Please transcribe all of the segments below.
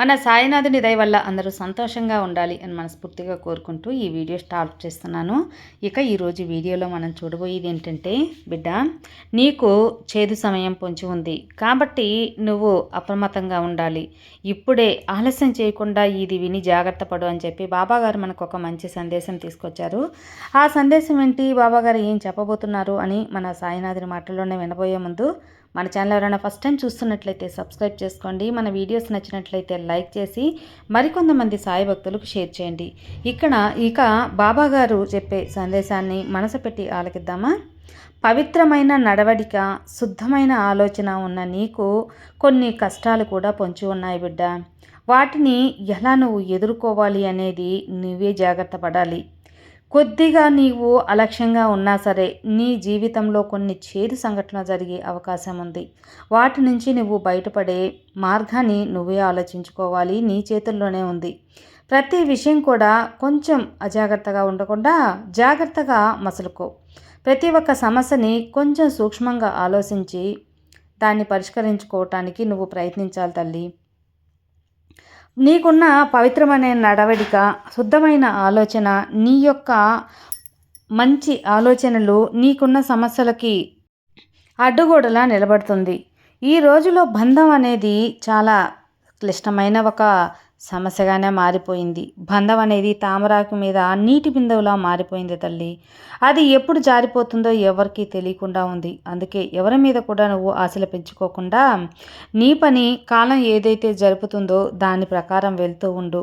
మన సాయినాథుని దయ వల్ల అందరూ సంతోషంగా ఉండాలి అని మనస్ఫూర్తిగా కోరుకుంటూ ఈ వీడియో స్టార్ట్ చేస్తున్నాను. ఇక ఈరోజు వీడియోలో మనం చూడబోయేది ఏంటంటే బిడ్డ నీకు చేదు సమయం పొంచి ఉంది. కాబట్టి నువ్వు అప్రమత్తంగా ఉండాలి. ఇప్పుడే ఆలస్యం చేయకుండా ఇది విని జాగ్రత్త పడు అని చెప్పి బాబాగారు మనకు ఒక మంచి సందేశం తీసుకొచ్చారు. ఆ సందేశం ఏంటి? బాబాగారు ఏం చెప్పబోతున్నారు అని మన సాయినాథుని మాటల్లోనే వినబోయే ముందు మన ఛానల్ ఎవరైనా ఫస్ట్ టైం చూస్తున్నట్లయితే సబ్స్క్రైబ్ చేసుకోండి. మన వీడియోస్ నచ్చినట్లయితే లైక్ చేసి మరికొంతమంది సాయి భక్తులకు షేర్ చేయండి. ఇక్కడ ఇక బాబా గారు చెప్పే సందేశాన్ని మనసు పెట్టి ఆలకిద్దామా? పవిత్రమైన నడవడిక శుద్ధమైన ఆలోచన ఉన్న నీకు కొన్ని కష్టాలు కూడా పొంచి ఉన్నాయి బిడ్డ. వాటిని ఎలా నువ్వు ఎదుర్కోవాలి అనేది నువ్వే జాగ్రత్త పడాలి. కొద్దిగా నీవు అలక్ష్యంగా ఉన్నా సరే నీ జీవితంలో కొన్ని చేదు సంఘటనలు జరిగే అవకాశం ఉంది. వాటి నుంచి నువ్వు బయటపడే మార్గాన్ని నువ్వే ఆలోచించుకోవాలి. నీ చేతుల్లోనే ఉంది. ప్రతి విషయం కూడా కొంచెం అజాగ్రత్తగా ఉండకుండా జాగ్రత్తగా మసులుకో. ప్రతి ఒక్క సమస్యని కొంచెం సూక్ష్మంగా ఆలోచించి దాన్ని పరిష్కరించుకోవటానికి నువ్వు ప్రయత్నించాలి తల్లి. నీకున్న పవిత్రమైన నడవడిక శుద్ధమైన ఆలోచన నీ యొక్క మంచి ఆలోచనలు నీకున్న సమస్యలకి అడ్డుగోడలా నిలబడుతుంది. ఈ రోజులో బంధం అనేది చాలా క్లిష్టమైన ఒక సమస్యగానే మారిపోయింది. బంధం అనేది తామరాకు మీద నీటి బిందువులా మారిపోయింది తల్లి. అది ఎప్పుడు జారిపోతుందో ఎవరికీ తెలియకుండా ఉంది. అందుకే ఎవరి మీద కూడా నువ్వు ఆశలు పెంచుకోకుండా నీ పని కాలం ఏదైతే జరుపుతుందో దాని ప్రకారం వెళ్తూ ఉండు.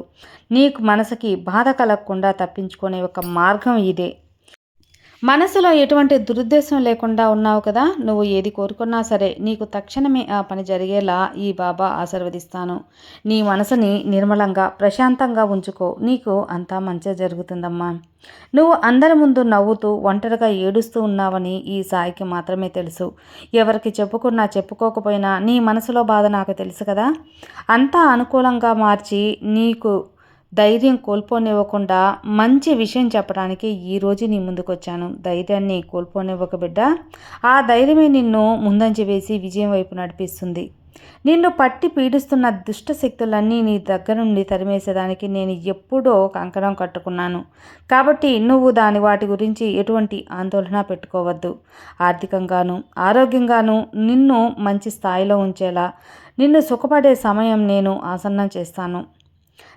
నీకు మనసుకి బాధ కలగకుండా తప్పించుకునే ఒక మార్గం ఇదే. మనసులో ఎటువంటి దురుద్దేశం లేకుండా ఉన్నావు కదా నువ్వు ఏది కోరుకున్నా సరే నీకు తక్షణమే ఆ పని జరిగేలా ఈ బాబా ఆశీర్వదిస్తాను. నీ మనసుని నిర్మలంగా ప్రశాంతంగా ఉంచుకో. నీకు అంతా మంచి జరుగుతుందమ్మా. నువ్వు అందరి ముందు నవ్వుతూ ఒంటరిగా ఏడుస్తూ ఉన్నావని ఈ సాయికి మాత్రమే తెలుసు. ఎవరికి చెప్పుకున్నా చెప్పుకోకపోయినా నీ మనసులో బాధ నాకు తెలుసు కదా. అంతా అనుకూలంగా మార్చి నీకు ధైర్యం కోల్పోనివ్వకుండా మంచి విషయం చెప్పడానికి ఈరోజు నీ ముందుకు వచ్చాను ధైర్యాన్ని కోల్పోనివ్వక బిడ్డ. ఆ ధైర్యమే నిన్ను ముందంచి వేసి విజయం వైపు నడిపిస్తుంది. నిన్ను పట్టి పీడిస్తున్న దుష్ట శక్తులన్నీ నీ దగ్గర నుండి తరిమేసేదానికి నేను ఎప్పుడో కంకణం కట్టుకున్నాను. కాబట్టి నువ్వు దాని వాటి గురించి ఎటువంటి ఆందోళన పెట్టుకోవద్దు. ఆర్థికంగాను ఆరోగ్యంగాను నిన్ను మంచి స్థాయిలో ఉంచేలా నిన్ను సుఖపడే సమయం నేను ఆసన్నం చేస్తాను.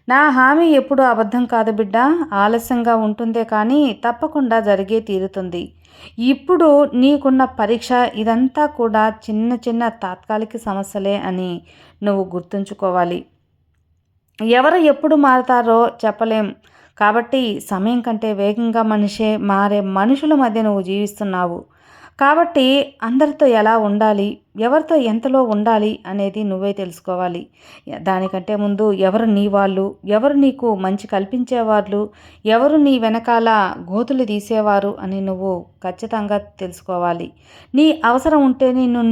నా హామీ ఎప్పుడు అబద్ధం కాదు బిడ్డ. ఆలస్యంగా ఉంటుందే కానీ తప్పకుండా జరిగే తీరుతుంది. ఇప్పుడు నీకున్న పరీక్ష ఇదంతా కూడా చిన్న చిన్న తాత్కాలిక సమస్యలే అని నువ్వు గుర్తుంచుకోవాలి. ఎవరు ఎప్పుడు మారతారో చెప్పలేం. కాబట్టి సమయం కంటే వేగంగా మనిషే మారే మనుషుల మధ్య నువ్వు జీవిస్తున్నావు. కాబట్టి అందరితో ఎలా ఉండాలి? ఎవరితో ఎంతలో ఉండాలి అనేది నువ్వే తెలుసుకోవాలి. దానికంటే ముందు ఎవరు నీ వాళ్ళు ఎవరు నీకు మంచి కల్పించేవాళ్ళు ఎవరు నీ వెనకాల గోతులు తీసేవారు అని నువ్వు ఖచ్చితంగా తెలుసుకోవాలి. నీ అవసరం ఉంటే నిన్ను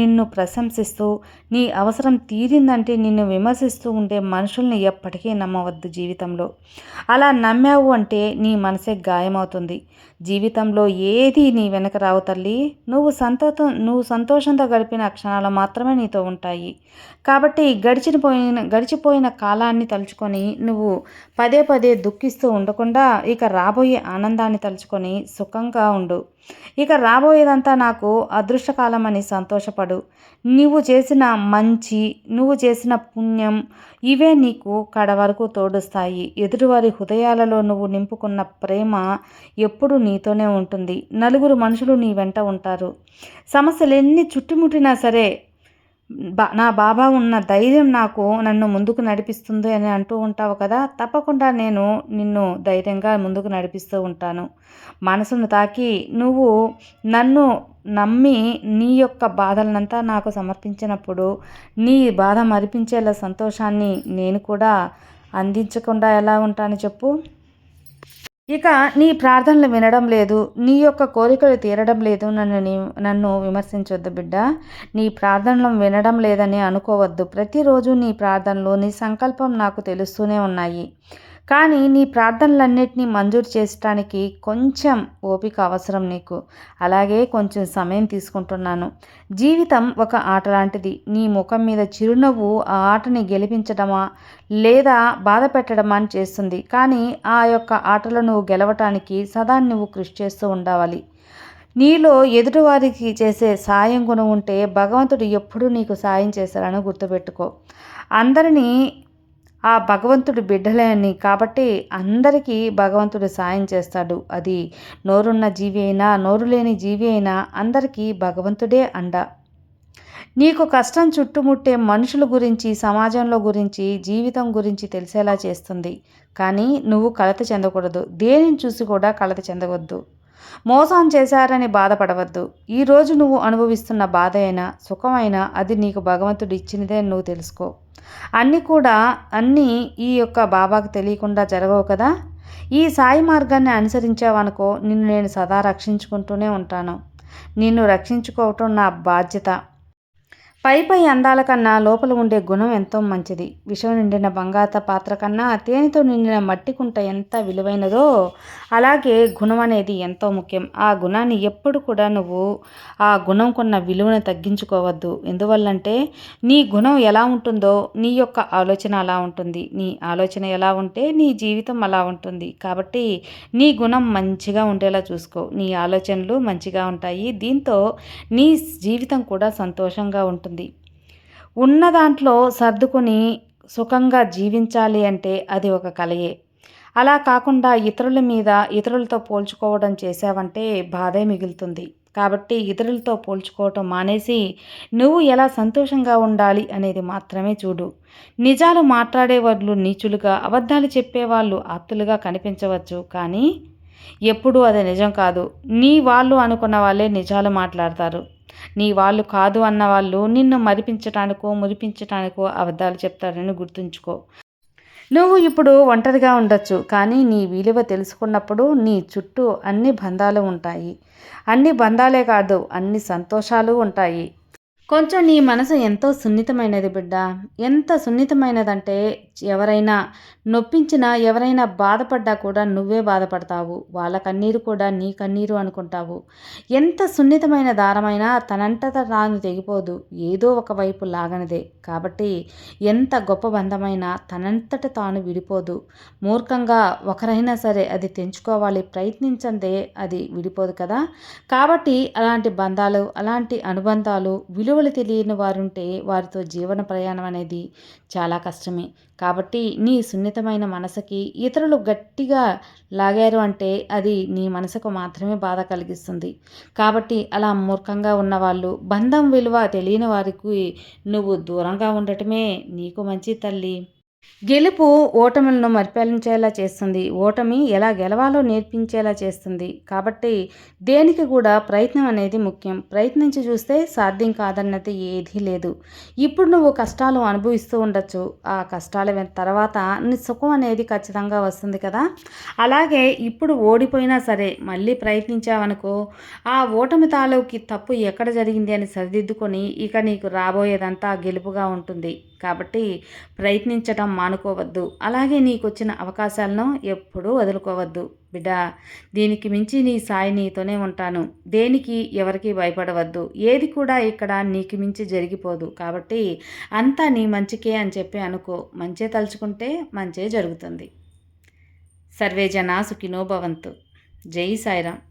నిన్ను ప్రశంసిస్తూ నీ అవసరం తీరిందంటే నిన్ను విమర్శిస్తూ ఉండే మనుషుల్ని ఎప్పటికీ నమ్మవద్దు జీవితంలో. అలా నమ్మావు అంటే నీ మనసే గాయమవుతుంది. జీవితంలో ఏది నీ వెనక రావు తల్లి. నువ్వు సంతోషం నువ్వు సంతోషంతో గడిపిన క్షణాలు మాత్రమే నీతో ఉంటాయి. కాబట్టి గడిచిపోయిన గడిచిపోయిన కాలాన్ని తలుచుకొని నువ్వు పదే పదే దుఃఖిస్తూ ఉండకుండా ఇక రాబోయే ఆనందాన్ని తలుచుకొని సుఖంగా ఉండు. ఇక రాబోయేదంతా నాకు అదృష్టకాలం అని సంతోషపడు. నువ్వు చేసిన మంచి నువ్వు చేసిన పుణ్యం ఇవే నీకు కడ వరకు తోడుస్తాయి. ఎదుటివారి హృదయాలలో నువ్వు నింపుకున్న ప్రేమ ఎప్పుడు నీతోనే ఉంటుంది. నలుగురు మనుషులు నీ వెంట ఉంటారు. సమస్యలు ఎన్ని చుట్టుముట్టినా సరే బా నా బాబా ఉన్న ధైర్యం నాకు నన్ను ముందుకు నడిపిస్తుంది అని అంటూ ఉంటావు కదా తప్పకుండా నేను నిన్ను ధైర్యంగా ముందుకు నడిపిస్తూ ఉంటాను. మనసును తాకి నువ్వు నన్ను నమ్మి నీ యొక్క బాధలనంతా నాకు సమర్పించినప్పుడు నీ బాధ మరిపించేలా సంతోషాన్ని నేను కూడా అందించకుండా ఎలా ఉంటాను చెప్పు? ఇక నీ ప్రార్థనలు వినడం లేదు నీ యొక్క కోరికలు తీరడం లేదు నన్ను నీ నన్ను విమర్శించొద్దు బిడ్డ. నీ ప్రార్థనలు వినడం లేదని అనుకోవద్దు. ప్రతిరోజు నీ ప్రార్థనలు నీ సంకల్పం నాకు తెలుస్తూనే ఉన్నాయి. కానీ నీ ప్రార్థనలన్నిటినీ మంజూరు చేయడానికి కొంచెం ఓపిక అవసరం నీకు. అలాగే కొంచెం సమయం తీసుకుంటున్నాను. జీవితం ఒక ఆట లాంటిది. నీ ముఖం మీద చిరునవ్వు ఆ ఆటని గెలిపించడమా లేదా బాధ పెట్టడమా అని చేస్తుంది. కానీ ఆ యొక్క ఆటలో నువ్వు గెలవటానికి సదా నువ్వు కృషి చేస్తూ ఉండవాలి నీలో ఎదుటివారికి చేసే సాయం గుణం ఉంటే భగవంతుడు ఎప్పుడూ నీకు సాయం చేశారని గుర్తుపెట్టుకో. అందరినీ ఆ భగవంతుడి బిడ్డలేని కాబట్టి అందరికీ భగవంతుడు సాయం చేస్తాడు. అది నోరున్న జీవి అయినా నోరు లేని జీవి అయినా అందరికీ భగవంతుడే అండ. నీకు కష్టం చుట్టుముట్టే మనుషుల గురించి సమాజంలో గురించి జీవితం గురించి తెలిసేలా చేస్తుంది. కానీ నువ్వు కలత చెందకూడదు. దేనిని చూసి కూడా కలత చెందవద్దు. మోసం చేశారని బాధపడవద్దు. ఈరోజు నువ్వు అనుభవిస్తున్న బాధ అయినా సుఖమైనా అది నీకు భగవంతుడు ఇచ్చినదే నువ్వు తెలుసుకో. అన్నీ కూడా అన్నీ ఈ యొక్క బాబాకు తెలియకుండా జరగవు కదా? ఈ సాయి మార్గాన్ని అనుసరించావనుకో నిన్ను నేను సదా రక్షించుకుంటూనే ఉంటాను. నిన్ను రక్షించుకోవటం నా బాధ్యత. పై పై అందాల కన్నా లోపల ఉండే గుణం ఎంతో మంచిది. విషం నిండిన బంగాత పాత్ర కన్నా తేనెతో నిండిన మట్టి కుంట ఎంత విలువైనదో అలాగే గుణం అనేది ఎంతో ముఖ్యం. ఆ గుణాన్ని ఎప్పుడు కూడా నువ్వు ఆ గుణం కొన్న విలువను తగ్గించుకోవద్దు. ఎందువల్లంటే నీ గుణం ఎలా ఉంటుందో నీ యొక్క ఆలోచన అలా ఉంటుంది. నీ ఆలోచన ఎలా ఉంటే నీ జీవితం అలా ఉంటుంది. కాబట్టి నీ గుణం మంచిగా ఉండేలా చూసుకో. నీ ఆలోచనలు మంచిగా ఉంటాయి. దీంతో నీ జీవితం కూడా సంతోషంగా ఉంటుంది. ఉన్న దాంట్లో సర్దుకుని సుఖంగా జీవించాలి అంటే అది ఒక కలయే. అలా కాకుండా ఇతరుల మీద ఇతరులతో పోల్చుకోవడం చేసావంటే బాధే మిగులుతుంది. కాబట్టి ఇతరులతో పోల్చుకోవటం మానేసి నువ్వు ఎలా సంతోషంగా ఉండాలి అనేది మాత్రమే చూడు. నిజాలు మాట్లాడే వాళ్ళు నీచులుగా అబద్ధాలు చెప్పేవాళ్ళు ఆప్తులుగా కనిపించవచ్చు. కానీ ఎప్పుడూ అది నిజం కాదు. నీ వాళ్ళు అనుకున్న వాళ్ళే నిజాలు మాట్లాడతారు. నీ వాళ్ళు కాదు అన్న వాళ్ళు నిన్ను మరిపించటానికో మురిపించటానికో అబద్ధాలు చెప్తారని గుర్తుంచుకో. నువ్వు ఇప్పుడు ఒంటరిగా ఉండొచ్చు కానీ నీ విలువ తెలుసుకున్నప్పుడు నీ చుట్టూ అన్ని బంధాలు ఉంటాయి. అన్ని బంధాలే కాదు అన్ని సంతోషాలు ఉంటాయి. కొంచెం నీ మనసు ఎంతో సున్నితమైనది బిడ్డ. ఎంత సున్నితమైనదంటే ఎవరైనా నొప్పించినా ఎవరైనా బాధపడ్డా కూడా నువ్వే బాధపడతావు. వాళ్ళ కన్నీరు కూడా నీ కన్నీరు అనుకుంటావు. ఎంత సున్నితమైన దారమైనా తనంతట తాను తెగిపోదు. ఏదో ఒక వైపు లాగనిదే. కాబట్టి ఎంత గొప్ప బంధమైనా తనంతట తాను విడిపోదు. మూర్ఖంగా ఒకరైనా సరే అది తెంచుకోవాలి ప్రయత్నించందే అది విడిపోదు కదా. కాబట్టి అలాంటి బంధాలు అలాంటి అనుబంధాలు విలువ విలువలు తెలియని వారుంటే వారితో జీవన ప్రయాణం అనేది చాలా కష్టమే. కాబట్టి నీ సున్నితమైన మనసుకి ఇతరులు గట్టిగా లాగారు అంటే అది నీ మనసుకు మాత్రమే బాధ కలిగిస్తుంది. కాబట్టి అలా మూర్ఖంగా ఉన్నవాళ్ళు బంధం విలువ తెలియని వారికి నువ్వు దూరంగా ఉండటమే నీకు మంచి తల్లి. గెలుపు ఓటములను మరిపాలించేలా చేస్తుంది. ఓటమి ఎలా గెలవాలో నేర్పించేలా చేస్తుంది. కాబట్టి దేనికి కూడా ప్రయత్నం అనేది ముఖ్యం. ప్రయత్నించి చూస్తే సాధ్యం కాదన్నది ఏదీ లేదు. ఇప్పుడు నువ్వు కష్టాలు అనుభవిస్తూ ఉండొచ్చు. ఆ కష్టాల తర్వాత నీ సుఖం అనేది ఖచ్చితంగా వస్తుంది కదా. అలాగే ఇప్పుడు ఓడిపోయినా సరే మళ్ళీ ప్రయత్నించావనుకో ఆ ఓటమి తాలూకి తప్పు ఎక్కడ జరిగింది అని సరిదిద్దుకొని ఇక నీకు రాబోయేదంతా గెలుపుగా ఉంటుంది. కాబట్టి ప్రయత్నించటం మానుకోవద్దు. అలాగే నీకు వచ్చిన అవకాశాలను ఎప్పుడూ వదులుకోవద్దు. బిడ్డ దీనికి మించి నీ సాయి నీతోనే ఉంటాను. దేనికి ఎవరికి భయపడవద్దు. ఏది కూడా ఇక్కడ నీకు మించి జరిగిపోదు. కాబట్టి అంతా నీ మంచికే అని చెప్పి అనుకో. మంచే తలుచుకుంటే మంచే జరుగుతుంది. సర్వే జనా సుఖినో భవంతు. జై సాయిరామ్.